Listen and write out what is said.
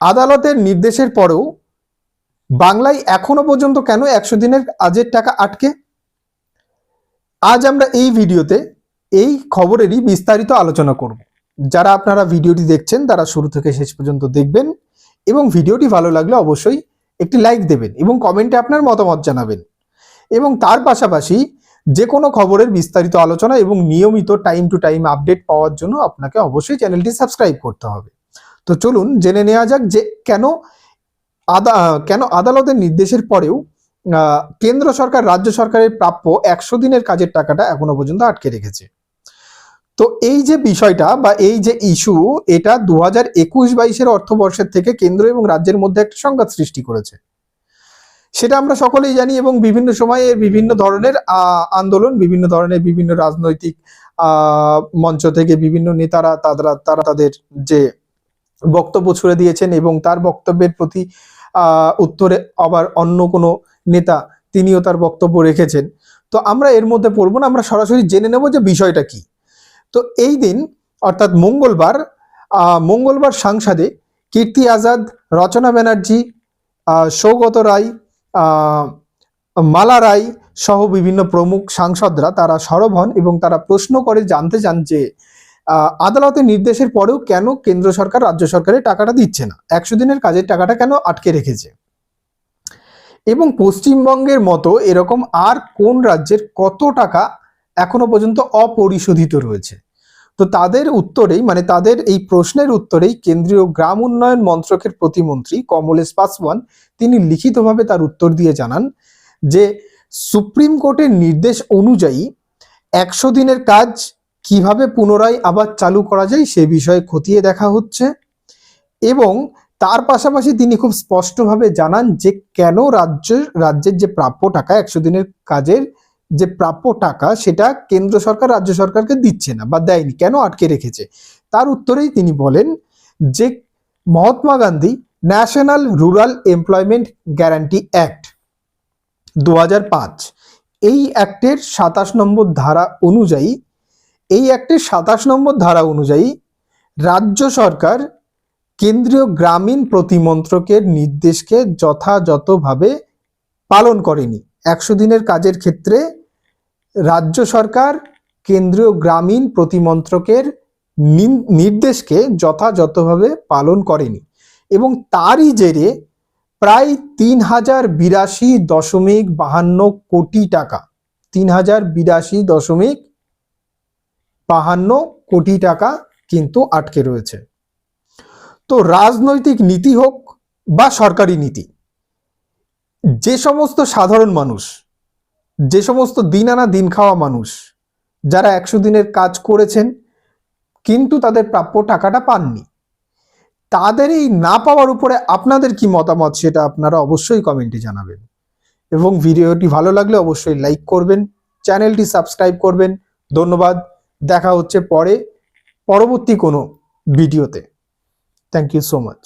আদালতের নির্দেশের পরেও বাংলায় এখনও পর্যন্ত কেন একশো দিনের আজের টাকা আটকে? আজ আমরা এই ভিডিওতে এই খবরেরই বিস্তারিত আলোচনা করব। যারা আপনারা ভিডিওটি দেখছেন, তারা শুরু থেকে শেষ পর্যন্ত দেখবেন এবং ভিডিওটি ভালো লাগলে অবশ্যই একটি লাইক দেবেন এবং কমেন্টে আপনার মতামত জানাবেন। এবং তার পাশাপাশি যে কোনো খবরের বিস্তারিত আলোচনা এবং নিয়মিত টাইম টু টাইম আপডেট পাওয়ার জন্য আপনাকে অবশ্যই চ্যানেলটি সাবস্ক্রাইব করতে হবে। তো চলুন জেনে নেওয়া যাক যে কেন আদা, কেন আদালতের নির্দেশের পরেও কেন্দ্র সরকার, রাজ্য সরকারের প্রাপ্য একশো দিনের কাজের টাকাটা এখনও পর্যন্ত আটকে রেখেছে। তো এই যে বিষয়টা বা এই যে ইস্যু, এটা দু হাজার একুশ বাইশের অর্থবর্ষের থেকে কেন্দ্র এবং রাজ্যের মধ্যে একটা সংঘাত সৃষ্টি করেছে। সেটা আমরা সকলেই জানি এবং বিভিন্ন সময়ে বিভিন্ন ধরনের আন্দোলন, বিভিন্ন ধরনের বিভিন্ন রাজনৈতিক মঞ্চ থেকে বিভিন্ন নেতারা, তারা তারা তাদের যে বক্তব্য ছুড়ে দিয়েছেন এবং তার বক্তব্যের প্রতি উত্তরে আবার অন্য কোনো নেতা তিনিও তার বক্তব্য রেখেছেন। তো আমরা এর মধ্যে পড়ব না, আমরা সরাসরি জেনে নেব যে বিষয়টা কি। তো এই দিন, অর্থাৎ মঙ্গলবার মঙ্গলবার সাংসদে কীর্তি আজাদ, রচনা ব্যানার্জি সৌগত রায় মালা রায় সহ বিভিন্ন প্রমুখ সাংসদরা তারা সরব হন এবং তারা প্রশ্ন করে, জানতে চান যে আদালতের নির্দেশের পরেও কেন কেন্দ্র সরকার রাজ্য সরকারের টাকাটা দিচ্ছে না? একশো দিনের কাজের টাকাটা কেন আটকে রেখেছে? এবং পশ্চিমবঙ্গের মতো এরকম আর কোন রাজ্যের কত টাকা এখনও পর্যন্ত অপরিশোধিত রয়েছে? তো তাদের উত্তরেই মানে তাদের এই প্রশ্নের উত্তরেই কেন্দ্রীয় গ্রাম উন্নয়ন মন্ত্রকের প্রতিমন্ত্রী কমলেশ পাসওয়ান তিনি লিখিতভাবে তার উত্তর দিয়ে জানান যে, সুপ্রিম কোর্টের নির্দেশ অনুযায়ী একশো দিনের কাজ কীভাবে পুনরায় আবার চালু করা যায় সে বিষয়ে খতিয়ে দেখা হচ্ছে এবং তার পাশাপাশি তিনি খুব স্পষ্টভাবে জানান যে কেন রাজ্য রাজ্যের যে প্রাপ্য টাকা, একশো দিনের কাজের যে প্রাপ্য টাকা, সেটা কেন্দ্র সরকার, রাজ্য সরকারকে দিচ্ছে না বা দেয়নি, কেন আটকে রেখেছে? তার উত্তরেই তিনি বলেন যে Mahatma Gandhi national rural employment guarantee act দু হাজার পাঁচ, এই অ্যাক্টের সাতাশ নম্বর ধারা অনুযায়ী এই অ্যাক্টের সাতাশ নম্বর ধারা অনুযায়ী রাজ্য সরকার কেন্দ্রীয় গ্রামীণ প্রতিমন্ত্রকের নির্দেশকে যথাযথভাবে পালন করেনি। একশো দিনের কাজের ক্ষেত্রে রাজ্য সরকার কেন্দ্রীয় গ্রামীণ প্রতিমন্ত্রকের নির্দেশকে যথাযথভাবে পালন করেনি এবং তারই জেরে প্রায় তিন হাজার বিরাশি দশমিক বাহান্ন কোটি টাকা, তিন হাজার বিরাশি দশমিক বাহান্ন কোটি টাকা কিন্তু আটকে রয়েছে। তো রাজনৈতিক নীতি হোক বা সরকারি নীতি, যে সমস্ত সাধারণ মানুষ, যে সমস্ত দিন আনা দিন খাওয়া মানুষ, যারা একশো দিনের কাজ করেছেন, কিন্তু তাদের প্রাপ্য টাকাটা পাননি, তাদের এই না পাওয়ার উপরে আপনাদের কি মতামত সেটা আপনারা অবশ্যই কমেন্টে জানাবেন। এবং ভিডিওটি ভালো লাগলে অবশ্যই লাইক করবেন চ্যানেলটি সাবস্ক্রাইব করবেন। ধন্যবাদ। দেখা হচ্ছে পরে পরবর্তী কোনো ভিডিওতে। Thank you so much